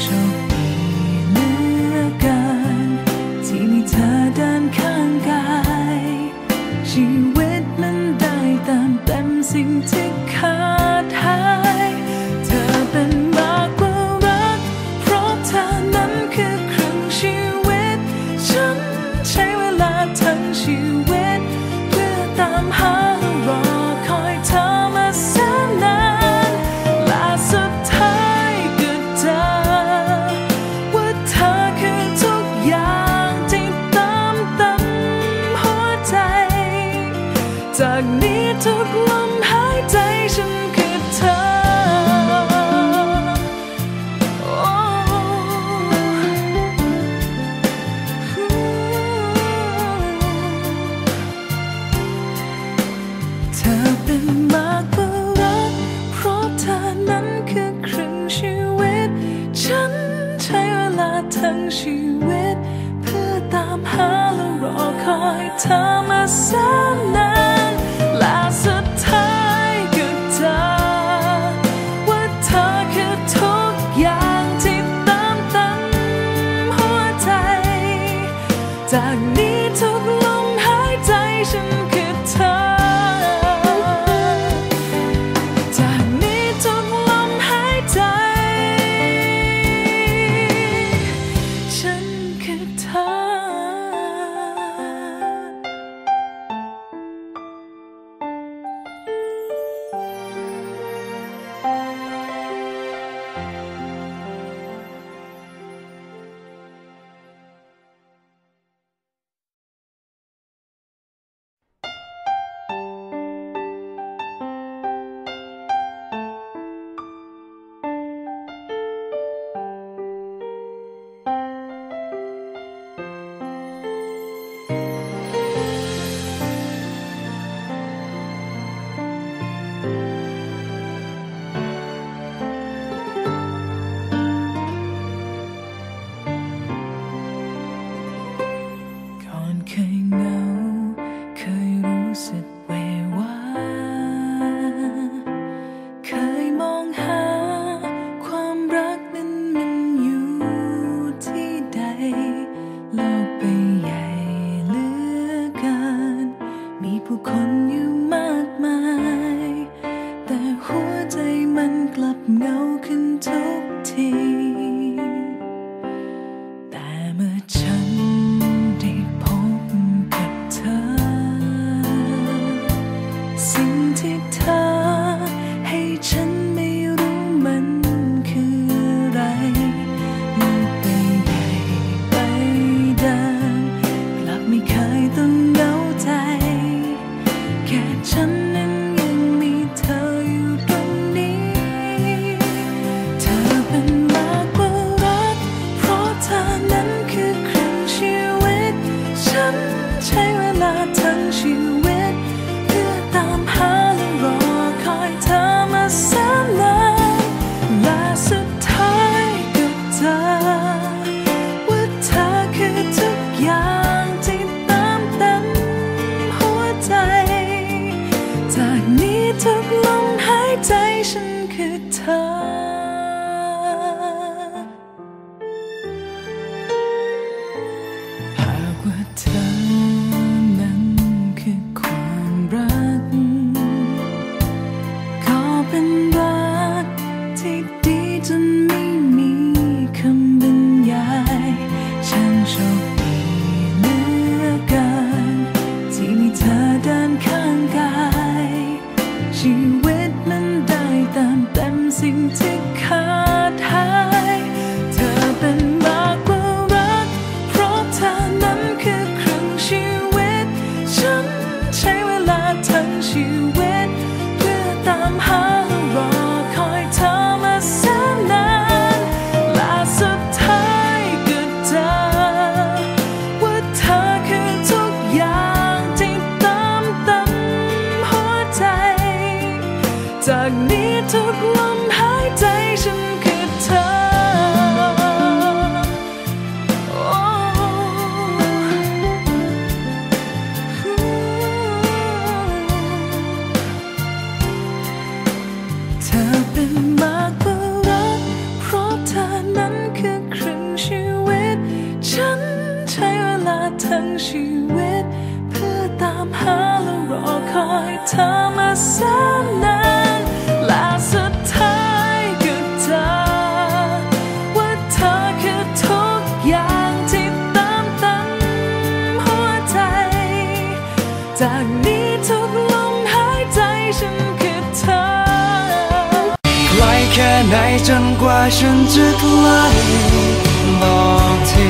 手。incognito glum. Menschen küsst. ทุกลมหายใจฉันคือเธอ เธอเป็นมากกว่ารัก เพราะเธอนั้นคือครึ่งชีวิต ฉันใช้เวลาทั้งชีวิต เพื่อตามหาและรอคอยเธอมาแสาน จากนี้ทุกลมหายใจฉันคือเธอไกลแค่ไหนจนกว่าฉันจะไกลบอกที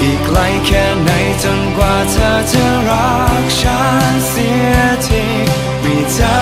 อีกไกลแค่ไหนจนกว่าเธอจะรักฉันเสียทีมีเธอ